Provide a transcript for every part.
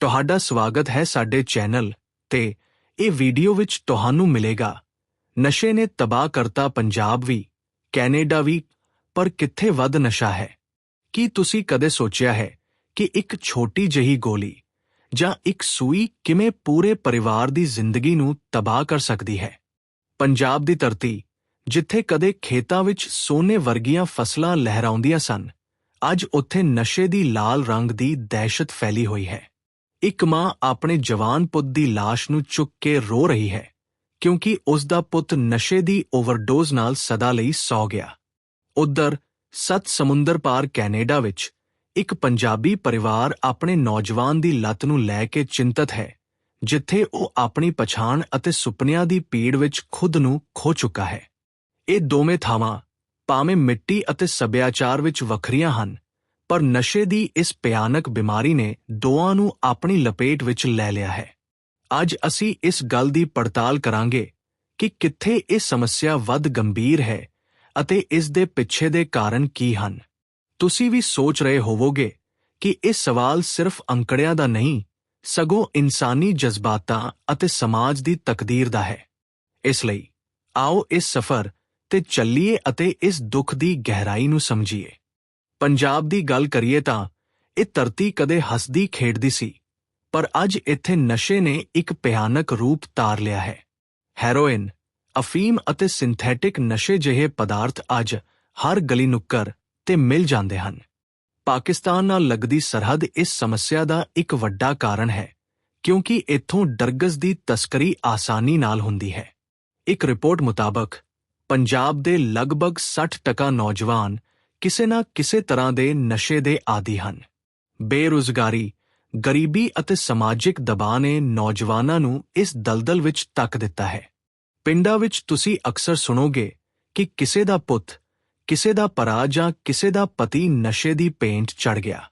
ਤੁਹਾਡਾ ਸਵਾਗਤ ਹੈ ਸਾਡੇ ਚੈਨਲ ਤੇ ਇਹ ਵੀਡੀਓ ਵਿੱਚ ਤੁਹਾਨੂੰ ਮਿਲੇਗਾ। ਨਸ਼ੇ ਨੇ ਤਬਾਹ ਕਰਤਾ ਪੰਜਾਬ ਵੀ, ਕੈਨੇਡਾ ਵੀ, ਪਰ ਕਿੱਥੇ ਵੱਧ ਨਸ਼ਾ ਹੈ? ਕੀ ਤੁਸੀਂ ਕਦੇ ਸੋਚਿਆ ਹੈ ਕਿ ਇੱਕ ਛੋਟੀ ਜਿਹੀ ਗੋਲੀ ਜਾਂ ਇੱਕ ਸੂਈ ਕਿਵੇਂ ਪੂਰੇ ਪਰਿਵਾਰ ਦੀ ਜ਼ਿੰਦਗੀ ਨੂੰ ਤਬਾਹ ਕਰ ਸਕਦੀ ਹੈ? ਪੰਜਾਬ ਦੀ ਧਰਤੀ, ਜਿੱਥੇ ਕਦੇ ਖੇਤਾਂ ਵਿੱਚ ਸੋਨੇ ਵਰਗੀਆਂ ਫਸਲਾਂ ਲਹਿਰਾਉਂਦੀਆਂ ਸਨ, ਅੱਜ ਉੱਥੇ ਨਸ਼ੇ ਦੀ ਲਾਲ ਰੰਗ ਦੀ ਦਹਿਸ਼ਤ ਫੈਲੀ ਹੋਈ ਹੈ। ਇੱਕ ਮਾਂ ਆਪਣੇ ਜਵਾਨ ਪੁੱਤ ਦੀ ਲਾਸ਼ ਨੂੰ ਚੁੱਕ ਕੇ ਰੋ ਰਹੀ ਹੈ, ਕਿਉਂਕਿ ਉਸ ਦਾ ਪੁੱਤ ਨਸ਼ੇ ਦੀ ਓਵਰਡੋਜ਼ ਨਾਲ ਸਦਾ ਲਈ ਸੌ ਗਿਆ। ਉਧਰ ਸੱਤ ਸਮੁੰਦਰ ਪਾਰ ਕੈਨੇਡਾ ਵਿੱਚ ਇੱਕ ਪੰਜਾਬੀ ਪਰਿਵਾਰ ਆਪਣੇ ਨੌਜਵਾਨ ਦੀ ਲੱਤ ਨੂੰ ਲੈ ਕੇ ਚਿੰਤਤ ਹੈ, ਜਿੱਥੇ ਉਹ ਆਪਣੀ ਪਛਾਣ ਅਤੇ ਸੁਪਨਿਆਂ ਦੀ ਪੀੜ ਵਿੱਚ ਖੁਦ ਨੂੰ ਖੋ ਚੁੱਕਾ ਹੈ। ਇਹ ਦੋਵੇਂ ਥਾਵਾਂ ਭਾਵੇਂ ਮਿੱਟੀ ਅਤੇ ਸੱਭਿਆਚਾਰ ਵਿੱਚ ਵੱਖਰੀਆਂ ਹਨ ਪਰ ਨਸ਼ੇ ਦੀ ਇਸ ਭਿਆਨਕ ਬਿਮਾਰੀ ਨੇ ਦੋਆਂ ਨੂੰ ਆਪਣੀ ਲਪੇਟ ਵਿੱਚ ਲੈ ਲਿਆ ਹੈ। ਅੱਜ ਅਸੀਂ ਇਸ ਗੱਲ ਦੀ ਪੜਤਾਲ ਕਰਾਂਗੇ ਕਿ ਕਿੱਥੇ ਇਹ ਸਮੱਸਿਆ ਵੱਧ ਗੰਭੀਰ ਹੈ ਅਤੇ ਇਸ ਦੇ ਪਿੱਛੇ ਦੇ ਕਾਰਨ ਕੀ ਹਨ। ਤੁਸੀਂ ਵੀ ਸੋਚ ਰਹੇ ਹੋਵੋਗੇ ਕਿ ਇਹ ਸਵਾਲ ਸਿਰਫ ਅੰਕੜਿਆਂ ਦਾ ਨਹੀਂ, ਸਗੋਂ ਇਨਸਾਨੀ ਜਜ਼ਬਾਤਾਂ ਅਤੇ ਸਮਾਜ ਦੀ ਤਕਦੀਰ ਦਾ ਹੈ। ਇਸ ਲਈ ਆਓ ਇਸ ਸਫ਼ਰ ਤੇ ਚੱਲੀਏ ਅਤੇ ਇਸ ਦੁੱਖ ਦੀ ਗਹਿਰਾਈ ਨੂੰ ਸਮਝੀਏ। ਪੰਜਾਬ ਦੀ ਗੱਲ ਕਰੀਏ ਤਾਂ, ਇਹ ਧਰਤੀ ਕਦੇ ਹੱਸਦੀ ਖੇਡਦੀ ਸੀ, ਪਰ ਅੱਜ ਇੱਥੇ ਨਸ਼ੇ ਨੇ ਇੱਕ ਭਿਆਨਕ ਰੂਪ ਤਾਰ ਲਿਆ ਹੈ। ਹੈਰੋਇਨ, ਅਫੀਮ ਅਤੇ ਸਿੰਥੈਟਿਕ ਨਸ਼ੇ ਜਿਹੇ ਪਦਾਰਥ ਅੱਜ ਹਰ ਗਲੀ ਨੁੱਕਰ ਤੇ ਮਿਲ ਜਾਂਦੇ ਹਨ। ਪਾਕਿਸਤਾਨ ਨਾਲ ਲੱਗਦੀ ਸਰਹੱਦ ਇਸ ਸਮੱਸਿਆ ਦਾ ਇੱਕ ਵੱਡਾ ਕਾਰਨ ਹੈ, ਕਿਉਂਕਿ ਇੱਥੋਂ ਡਰਗਸ ਦੀ ਤਸਕਰੀ ਆਸਾਨੀ ਨਾਲ ਹੁੰਦੀ ਹੈ। ਇੱਕ ਰਿਪੋਰਟ ਮੁਤਾਬਕ, ਪੰਜਾਬ ਦੇ ਲਗਭਗ 60% ਨੌਜਵਾਨ ਕਿਸੇ ਨਾ ਕਿਸੇ ਤਰ੍ਹਾਂ ਦੇ ਨਸ਼ੇ ਦੇ ਆਦੀ ਹਨ। ਬੇਰੁਜ਼ਗਾਰੀ, ਗਰੀਬੀ ਅਤੇ ਸਮਾਜਿਕ ਦਬਾਅ ਨੇ ਨੌਜਵਾਨਾਂ ਨੂੰ ਇਸ ਦਲਦਲ ਵਿੱਚ ਤੱਕ ਦਿੱਤਾ ਹੈ। ਪਿੰਡਾਂ ਵਿੱਚ ਤੁਸੀਂ ਅਕਸਰ ਸੁਣੋਗੇ ਕਿ ਕਿਸੇ ਦਾ ਪੁੱਤ, ਕਿਸੇ ਦਾ ਭਰਾ ਜਾਂ ਕਿਸੇ ਦਾ ਪਤੀ ਨਸ਼ੇ ਦੀ ਪੇਂਟ ਚੜ ਗਿਆ।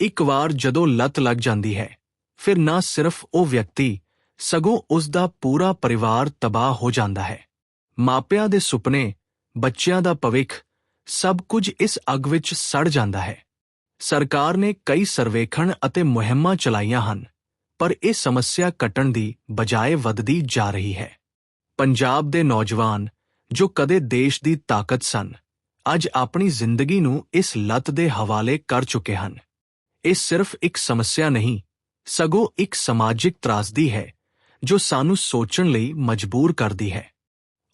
ਇੱਕ ਵਾਰ ਜਦੋਂ ਲੱਤ ਲੱਗ ਜਾਂਦੀ ਹੈ, ਫਿਰ ਨਾ ਸਿਰਫ ਉਹ ਵਿਅਕਤੀ, ਸਗੋਂ ਉਸ ਦਾ ਪੂਰਾ ਪਰਿਵਾਰ ਤਬਾਹ ਹੋ ਜਾਂਦਾ ਹੈ। ਮਾਪਿਆਂ ਦੇ ਸੁਪਨੇ, ਬੱਚਿਆਂ ਦਾ ਭਵਿੱਖ ਸਭ ਕੁਝ ਇਸ ਅੱਗ ਵਿੱਚ ਸੜ ਜਾਂਦਾ ਹੈ। ਸਰਕਾਰ ਨੇ ਕਈ ਸਰਵੇਖਣ ਅਤੇ ਮੁਹਿੰਮਾਂ ਚਲਾਈਆਂ ਹਨ, ਪਰ ਇਹ ਸਮੱਸਿਆ ਘਟਣ ਦੀ ਬਜਾਏ ਵੱਧਦੀ ਜਾ ਰਹੀ ਹੈ। ਪੰਜਾਬ ਦੇ ਨੌਜਵਾਨ, ਜੋ ਕਦੇ ਦੇਸ਼ ਦੀ ਤਾਕਤ ਸਨ, ਅੱਜ ਆਪਣੀ ਜ਼ਿੰਦਗੀ ਨੂੰ ਇਸ ਲੱਤ ਦੇ ਹਵਾਲੇ ਕਰ ਚੁੱਕੇ ਹਨ। ਇਹ ਸਿਰਫ ਇੱਕ ਸਮੱਸਿਆ ਨਹੀਂ, ਸਗੋਂ ਇੱਕ ਸਮਾਜਿਕ ਤਰਾਸਦੀ ਹੈ, ਜੋ ਸਾਨੂੰ ਸੋਚਣ ਲਈ ਮਜਬੂਰ ਕਰਦੀ ਹੈ।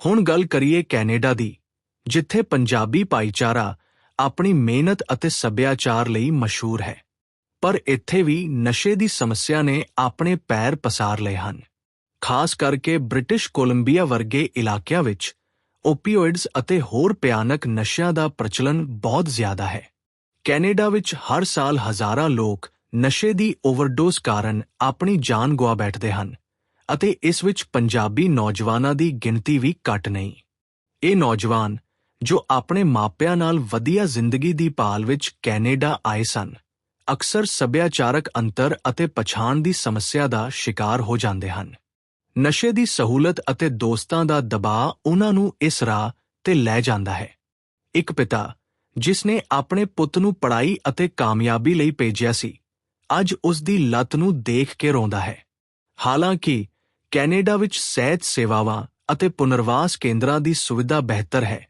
ਹੁਣ ਗੱਲ ਕਰੀਏ ਕੈਨੇਡਾ ਦੀ। ਜਿੱਥੇ ਪੰਜਾਬੀ ਭਾਈਚਾਰਾ ਆਪਣੀ ਮਿਹਨਤ ਅਤੇ ਸੱਭਿਆਚਾਰ ਲਈ ਮਸ਼ਹੂਰ ਹੈ। ਪਰ ਇੱਥੇ ਵੀ ਨਸ਼ੇ ਦੀ ਸਮੱਸਿਆ ਨੇ ਆਪਣੇ ਪੈਰ ਪਸਾਰ ਲਏ ਹਨ। ਖਾਸ ਕਰਕੇ ਬ੍ਰਿਟਿਸ਼ ਕੋਲੰਬੀਆ ਵਰਗੇ ਇਲਾਕਿਆਂ ਵਿੱਚ ਓਪੀਓਇਡਸ ਅਤੇ ਹੋਰ ਭਿਆਨਕ ਨਸ਼ਿਆਂ ਦਾ ਪ੍ਰਚਲਨ ਬਹੁਤ ਜ਼ਿਆਦਾ ਹੈ। ਕੈਨੇਡਾ ਵਿੱਚ ਹਰ ਸਾਲ ਹਜ਼ਾਰਾਂ ਲੋਕ ਨਸ਼ੇ ਦੀ ਓਵਰਡੋਜ਼ ਕਾਰਨ ਆਪਣੀ ਜਾਨ ਗਵਾ ਬੈਠਦੇ ਹਨ ਅਤੇ ਇਸ ਵਿੱਚ ਪੰਜਾਬੀ ਨੌਜਵਾਨਾਂ ਦੀ ਗਿਣਤੀ ਵੀ ਘੱਟ ਨਹੀਂ। ਇਹ ਨੌਜਵਾਨ ਜੋ ਆਪਣੇ ਮਾਪਿਆਂ ਨਾਲ ਵਧੀਆ ਜ਼ਿੰਦਗੀ ਦੀ ਭਾਲ ਵਿੱਚ ਕੈਨੇਡਾ ਆਏ ਸਨ, ਅਕਸਰ ਸੱਭਿਆਚਾਰਕ ਅੰਤਰ ਅਤੇ ਪਛਾਣ ਦੀ ਸਮੱਸਿਆ ਦਾ ਸ਼ਿਕਾਰ ਹੋ ਜਾਂਦੇ ਹਨ। ਨਸ਼ੇ ਦੀ ਸਹੂਲਤ ਅਤੇ ਦੋਸਤਾਂ ਦਾ ਦਬਾਅ ਉਹਨਾਂ ਨੂੰ ਇਸ ਰਾਹ ਤੇ ਲੈ ਜਾਂਦਾ ਹੈ। ਇੱਕ ਪਿਤਾ, ਜਿਸ ਨੇ ਆਪਣੇ ਪੁੱਤ ਨੂੰ ਪੜ੍ਹਾਈ ਅਤੇ ਕਾਮਯਾਬੀ ਲਈ ਭੇਜਿਆ ਸੀ, ਅੱਜ ਉਸ ਦੀ ਲੱਤ ਨੂੰ ਦੇਖ ਕੇ ਰੋਂਦਾ ਹੈ। ਹਾਲਾਂਕਿ, ਕੈਨੇਡਾ ਵਿੱਚ ਸਿਹਤ ਸੇਵਾਵਾਂ ਅਤੇ ਪੁਨਰਵਾਸ ਕੇਂਦਰਾਂ ਦੀ ਸੁਵਿਧਾ ਬਿਹਤਰ ਹੈ।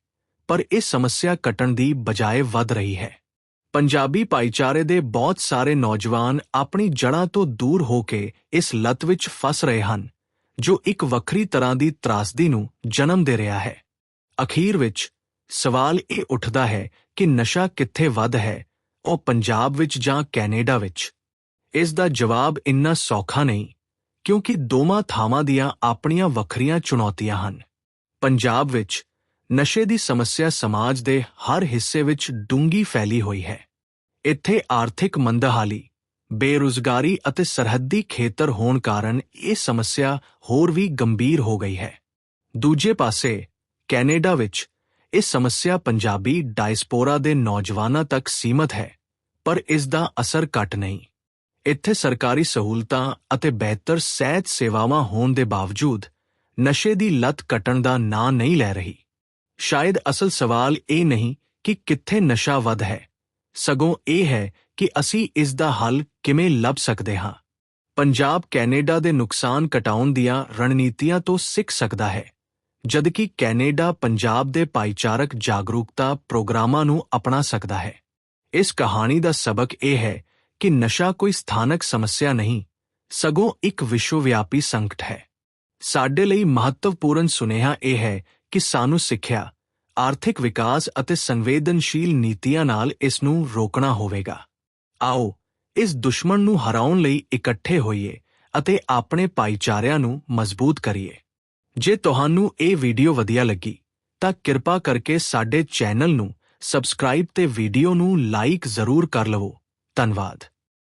ਪਰ ਇਹ ਸਮੱਸਿਆ ਘਟਣ ਦੀ ਬਜਾਏ ਵੱਧ ਰਹੀ ਹੈ। ਪੰਜਾਬੀ ਭਾਈਚਾਰੇ ਦੇ ਬਹੁਤ ਸਾਰੇ ਨੌਜਵਾਨ ਆਪਣੀ ਜੜ੍ਹਾਂ ਤੋਂ ਦੂਰ ਹੋ ਕੇ ਇਸ ਲੱਤ ਵਿੱਚ ਫਸ ਰਹੇ ਹਨ, ਜੋ ਇੱਕ ਵੱਖਰੀ ਤਰ੍ਹਾਂ ਦੀ ਤਰਾਸਦੀ ਨੂੰ ਜਨਮ ਦੇ ਰਿਹਾ ਹੈ। ਅਖੀਰ ਵਿੱਚ ਸਵਾਲ ਇਹ ਉੱਠਦਾ ਹੈ ਕਿ ਨਸ਼ਾ ਕਿੱਥੇ ਵੱਧ ਹੈ, ਉਹ ਪੰਜਾਬ ਵਿੱਚ ਜਾਂ ਕੈਨੇਡਾ ਵਿੱਚ? ਇਸ ਦਾ ਜਵਾਬ ਇੰਨਾ ਸੌਖਾ ਨਹੀਂ, ਕਿਉਂਕਿ ਦੋਵਾਂ ਥਾਵਾਂ ਦੀਆਂ ਆਪਣੀਆਂ ਵੱਖਰੀਆਂ ਚੁਣੌਤੀਆਂ ਹਨ। ਪੰਜਾਬ ਵਿੱਚ ਨਸ਼ੇ ਦੀ ਸਮੱਸਿਆ ਸਮਾਜ ਦੇ ਹਰ ਹਿੱਸੇ ਵਿੱਚ ਡੂੰਗੀ ਫੈਲੀ ਹੋਈ ਹੈ। ਇੱਥੇ ਆਰਥਿਕ ਮੰਦਹਾਲੀ, ਬੇਰੁਜ਼ਗਾਰੀ ਅਤੇ ਸਰਹੱਦੀ ਖੇਤਰ ਹੋਣ ਕਾਰਨ ਇਹ ਸਮੱਸਿਆ ਹੋਰ ਵੀ ਗੰਭੀਰ ਹੋ ਗਈ ਹੈ। ਦੂਜੇ ਪਾਸੇ, ਕੈਨੇਡਾ ਵਿੱਚ ਇਹ ਸਮੱਸਿਆ ਪੰਜਾਬੀ ਡਾਇਸਪੋਰਾ ਦੇ ਨੌਜਵਾਨਾਂ ਤੱਕ ਸੀਮਤ ਹੈ, ਪਰ ਇਸ ਦਾ ਅਸਰ ਘਟ ਨਹੀਂ। ਇੱਥੇ ਸਰਕਾਰੀ ਸਹੂਲਤਾਂ ਅਤੇ ਬਿਹਤਰ ਸਿਹਤ ਸੇਵਾਵਾਂ ਹੋਣ ਦੇ ਬਾਵਜੂਦ ਨਸ਼ੇ ਦੀ ਲਤ ਕਟਣ ਦਾ ਨਾਂ ਨਹੀਂ ਲੈ ਰਹੀ। ਸ਼ਾਇਦ ਅਸਲ ਸਵਾਲ ਇਹ ਨਹੀਂ ਕਿ ਕਿੱਥੇ ਨਸ਼ਾ ਵੱਧ ਹੈ। ਸਗੋਂ ਇਹ ਹੈ ਕਿ ਅਸੀਂ ਇਸ ਦਾ ਹੱਲ ਕਿਵੇਂ ਲੱਭ ਸਕਦੇ ਹਾਂ। ਪੰਜਾਬ ਕੈਨੇਡਾ ਦੇ ਨੁਕਸਾਨ ਘਟਾਉਣ ਦੀਆਂ ਰਣਨੀਤੀਆਂ ਤੋਂ ਸਿੱਖ ਸਕਦਾ ਹੈ, ਜਦਕਿ ਕੈਨੇਡਾ ਪੰਜਾਬ ਦੇ ਭਾਈਚਾਰਕ ਜਾਗਰੂਕਤਾ ਪ੍ਰੋਗਰਾਮਾਂ ਨੂੰ ਅਪਣਾ ਸਕਦਾ ਹੈ। ਇਸ ਕਹਾਣੀ ਦਾ ਸਬਕ ਇਹ ਹੈ ਕਿ ਨਸ਼ਾ ਕੋਈ ਸਥਾਨਕ ਸਮੱਸਿਆ ਨਹੀਂ, ਸਗੋਂ ਇੱਕ ਵਿਸ਼ਵਵਿਆਪੀ ਸੰਕਟ ਹੈ। ਸਾਡੇ ਲਈ ਮਹੱਤਵਪੂਰਨ ਸੁਨੇਹਾ ਇਹ ਹੈ ਕਿ ਸਾਨੂੰ ਸਿੱਖਿਆ, ਆਰਥਿਕ ਵਿਕਾਸ ਅਤੇ ਸੰਵੇਦਨਸ਼ੀਲ ਨੀਤੀਆਂ ਨਾਲ ਇਸ ਨੂੰ ਰੋਕਣਾ ਹੋਵੇਗਾ। ਆਓ, ਇਸ ਦੁਸ਼ਮਣ ਨੂੰ ਹਰਾਉਣ ਲਈ ਇਕੱਠੇ ਹੋਈਏ ਅਤੇ ਆਪਣੇ ਭਾਈਚਾਰਿਆਂ ਨੂੰ ਮਜ਼ਬੂਤ ਕਰੀਏ। ਜੇ ਤੁਹਾਨੂੰ ਇਹ ਵੀਡੀਓ ਵਧੀਆ ਲੱਗੀ, ਤਾਂ ਕਿਰਪਾ ਕਰਕੇ ਸਾਡੇ ਚੈਨਲ ਨੂੰ ਸਬਸਕ੍ਰਾਈਬ ਤੇ ਵੀਡੀਓ ਨੂੰ ਲਾਈਕ ਜ਼ਰੂਰ ਕਰ ਲਵੋ। ਧੰਨਵਾਦ।